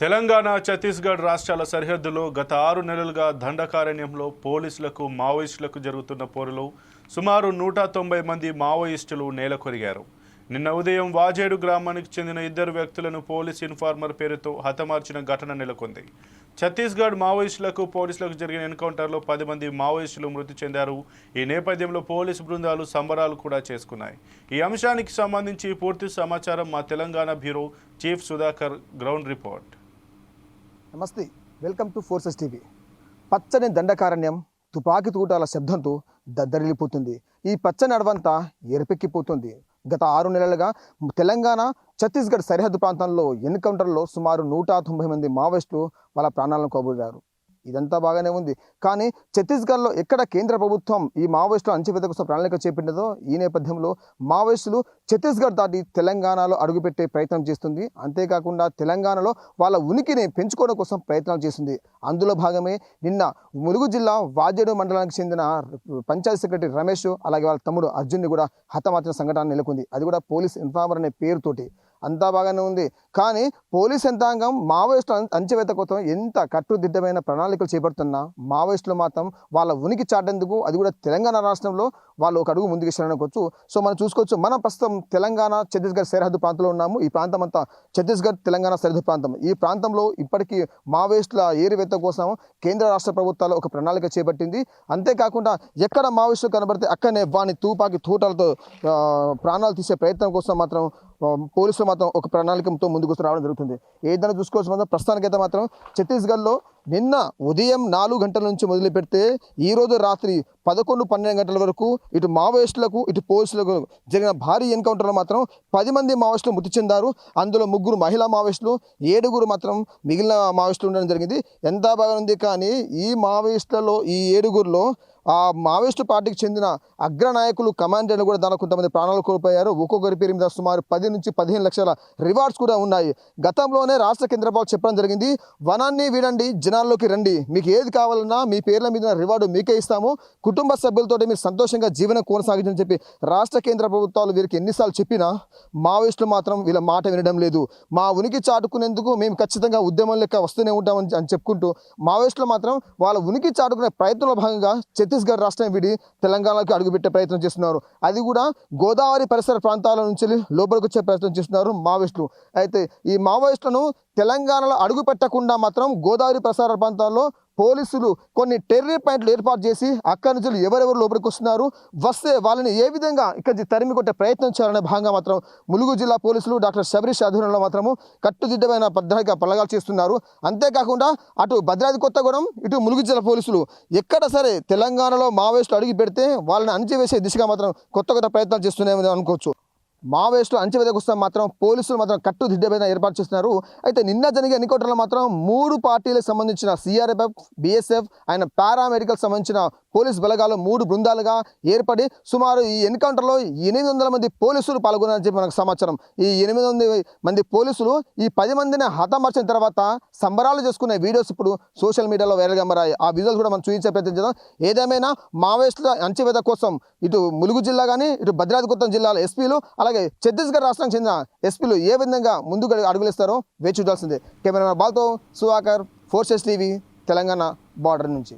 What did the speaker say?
తెలంగాణ ఛత్తీస్గఢ్ రాష్ట్రాల సరిహద్దులో గత ఆరు నెలలుగా దండకారణ్యంలో పోలీసులకు మావోయిస్టులకు జరుగుతున్న పోరులో సుమారు నూట తొంభై మంది మావోయిస్టులు నేలకొరిగారు. నిన్న ఉదయం వాజేడు గ్రామానికి చెందిన ఇద్దరు వ్యక్తులను పోలీస్ ఇన్ఫార్మర్ పేరుతో హతమార్చిన ఘటన నెలకొంది. ఛత్తీస్గఢ్ మావోయిస్టులకు పోలీసులకు జరిగిన ఎన్కౌంటర్లో పది మంది మావోయిస్టులు మృతి చెందారు. ఈ నేపథ్యంలో పోలీసు బృందాలు సంబరాలు కూడా చేసుకున్నాయి. ఈ అంశానికి సంబంధించి పూర్తి సమాచారం మా Telangana bureau chief Sudhakar ground report. నమస్తే వెల్కమ్ టు ఫోర్సెస్ టీవీ. పచ్చని దండకారణ్యం తుపాకీ తూటాల శబ్దంతో దద్దరిల్లిపోతుంది. ఈ పచ్చని అడవంతా ఎరపెక్కిపోతుంది. గత ఆరు నెలలుగా తెలంగాణ ఛత్తీస్గఢ్ సరిహద్దు ప్రాంతంలో ఎన్కౌంటర్లో సుమారు నూట తొంభై మంది మావోయిస్టులు వాళ్ళ ప్రాణాలను కోబూరారు ఇదంతా బాగానే ఉంది. కానీ ఛత్తీస్గఢ్లో ఎక్కడ కేంద్ర ప్రభుత్వం ఈ మావోయిస్టుల అంచెవేత కోసం ప్రణాళిక చేపట్టినదో ఈ నేపథ్యంలో మావోయిస్టులు ఛత్తీస్గఢ్ దాటి తెలంగాణలో అడుగుపెట్టే ప్రయత్నం చేస్తుంది. అంతేకాకుండా తెలంగాణలో వాళ్ళ ఉనికిని పెంచుకోవడం కోసం ప్రయత్నాలు చేస్తుంది. అందులో భాగమే నిన్న ములుగు జిల్లా వాజేడు మండలానికి చెందిన పంచాయత్ సెక్రటరీ రమేష్ అలాగే వాళ్ళ తమ్ముడు అర్జున్ని కూడా హతమార్చిన సంఘటన నెలకొంది. అది కూడా పోలీస్ ఇన్ఫార్మర్ అనే పేరుతోటి. అంతా బాగానే ఉంది. కానీ పోలీస్ యంత్రాంగం మావోయిస్టుల అం- అంచెవేత కోసం ఎంత కట్టుదిట్టమైన ప్రణాళికలు చేపడుతున్నా మావోయిస్టులు మాత్రం వాళ్ళ ఉనికి చాటేందుకు అది కూడా తెలంగాణ రాష్ట్రంలో వాళ్ళు ఒక అడుగు ముందుకు అనుకోవచ్చు. సో మనం చూసుకోవచ్చు మనం ప్రస్తుతం తెలంగాణ ఛత్తీస్గఢ్ సరిహద్దు ప్రాంతంలో ఉన్నాము. ఈ ప్రాంతం అంతా ఛత్తీస్గఢ్ తెలంగాణ సరిహద్దు ప్రాంతం. ఈ ప్రాంతంలో ఇప్పటికీ మావోయిస్టుల ఏరివేత కోసం కేంద్ర రాష్ట్ర ప్రభుత్వాలు ఒక ప్రణాళిక చేపట్టింది. అంతేకాకుండా ఎక్కడ మావోయిస్టులు కనబడితే అక్కడనే వాని తూపాకి తూటాలతో ప్రాణాలు తీసే ప్రయత్నం కోసం మాత్రం పోలీసులు మాత్రం ఒక ప్రణాళికతో ముందుకు రావడం జరుగుతుంది. ఏదైనా చూసుకోవచ్చు మాత్రం ప్రస్తుతానికైతే మాత్రం ఛత్తీస్గఢ్లో నిన్న ఉదయం నాలుగు గంటల నుంచి మొదలు పెడితే ఈరోజు రాత్రి పదకొండు పన్నెండు గంటల వరకు ఇటు మావోయిస్టులకు ఇటు పోలీసులకు జరిగిన భారీ ఎన్కౌంటర్లో మాత్రం పది మంది మావోయిస్టులు మృతి చెందారు. అందులో ముగ్గురు మహిళా మావోయిస్టులు ఏడుగురు మాత్రం మిగిలిన మావోయిస్టులు ఉండడం జరిగింది. ఎంత బాగా ఉంది కానీ ఈ మావోయిస్టులలో ఈ ఏడుగురిలో ఆ మావోయిస్టు పార్టీకి చెందిన అగ్రనాయకులు కమాండర్లు కూడా దానిలో కొంతమంది ప్రాణాలు కోల్పోయారు. ఒక్కొక్కరి పేరు మీద సుమారు పది నుంచి పదిహేను లక్షల రివార్డ్స్ కూడా ఉన్నాయి. గతంలోనే రాష్ట్ర కేంద్ర చెప్పడం జరిగింది. వనాన్ని వీడండి జనాల్లోకి రండి. మీకు ఏది కావాలన్నా మీ పేర్ల మీద రివార్డు మీకే ఇస్తాము. కుటుంబ సభ్యులతో మీరు సంతోషంగా జీవనం కొనసాగించని చెప్పి రాష్ట్ర కేంద్ర ప్రభుత్వాలు వీరికి ఎన్నిసార్లు చెప్పినా మావోయిస్టులు మాత్రం వీళ్ళ మాట వినడం లేదు. మా ఉనికి చాటుకునేందుకు మేము ఖచ్చితంగా ఉద్యమం లెక్క వస్తూనే ఉంటామని అని చెప్పుకుంటూ మావోయిస్టులు మాత్రం వాళ్ళ ఉనికి చాటుకునే ప్రయత్నంలో భాగంగా ఛత్తీస్గఢ్ రాష్ట్రం విడి తెలంగాణకు అడుగుపెట్టే ప్రయత్నం చేస్తున్నారు. అది కూడా గోదావరి పరిసర ప్రాంతాల నుంచి లోపలికి వచ్చే ప్రయత్నం చేస్తున్నారు మావోయిస్టులు. అయితే ఈ మావోయిస్టులను తెలంగాణలో అడుగు పెట్టకుండా మాత్రం గోదావరి పరిసర ప్రాంతాల్లో పోలీసులు కొన్ని టెర్రీ పాయింట్లు ఏర్పాటు చేసి అక్కడి నుంచి ఎవరెవరు లోపలికి వస్తున్నారు వస్తే వాళ్ళని ఏ విధంగా ఇక్కడి తరిమి కొట్టే ప్రయత్నం చేయాలనే భాగంగా మాత్రం ములుగు జిల్లా పోలీసులు డాక్టర్ శబరీష్ ఆధ్వర్యంలో మాత్రము కట్టుదిట్టమైన పద్ధతిగా పలగాలు చేస్తున్నారు. అంతేకాకుండా అటు భద్రాద్రి కొత్తగూడెం ఇటు ములుగు జిల్లా పోలీసులు ఎక్కడ సరే తెలంగాణలో మావోయిస్టులు అడిగి పెడితే వాళ్ళని అణిచివేసే దిశగా మాత్రం కొత్త కొత్త ప్రయత్నాలు చేస్తున్నాయని అనుకోవచ్చు. మావోయిస్టులు అంచెవేదకు వస్తే మాత్రం పోలీసులు మాత్రం కట్టుదిట్టమైన ఏర్పాటు చేస్తున్నారు. అయితే నిన్న జరిగే ఎన్నికౌంటర్లో మాత్రం మూడు పార్టీలకు సంబంధించిన సిఆర్ఎఫ్ బిఎస్ఎఫ్ ఆయన పారామెడికల్ సంబంధించిన పోలీస్ బలగాలు మూడు బృందాలుగా ఏర్పడి సుమారు ఈ ఎన్కౌంటర్లో ఎనిమిది వందల మంది పోలీసులు పాల్గొన్నారని చెప్పి మనకు సమాచారం. ఈ ఎనిమిది వందల మంది పోలీసులు ఈ పది మందిని హతమార్చిన తర్వాత సంబరాలు చేసుకునే వీడియోస్ ఇప్పుడు సోషల్ మీడియాలో వైరల్గా మారాయి. ఆ విజువల్స్ కూడా మనం చూపించే ప్రయత్నం చేద్దాం. ఏదేమైనా మావోయిస్టుల అంచెవేత కోసం ఇటు ములుగు జిల్లా కానీ ఇటు భద్రాద్రి కొత్త జిల్లాల ఎస్పీలు అలాగే ఛత్తీస్గఢ్ రాష్ట్రానికి చెందిన ఎస్పీలు ఏ విధంగా ముందుకు అడుగులేస్తారో వేచి చూడాల్సిందే. కెమెరా బాల్తో Sudhakar Forces TV Telangana border నుంచి.